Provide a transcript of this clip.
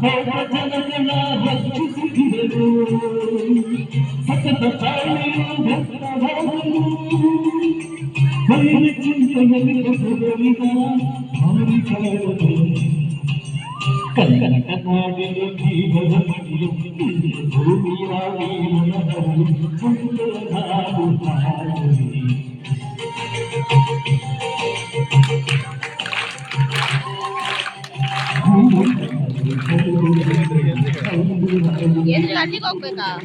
కోపజనగణ వచ్చి సిద్ధిరలు సతత తాళిలు భక్తభావలు వైన చింతనలు సుగమిగా అమరికాయలు కన్నకనాడిలో జీవనమడిలో భూమియాలి మనహరు 음. 얘들 날리고 올 거다.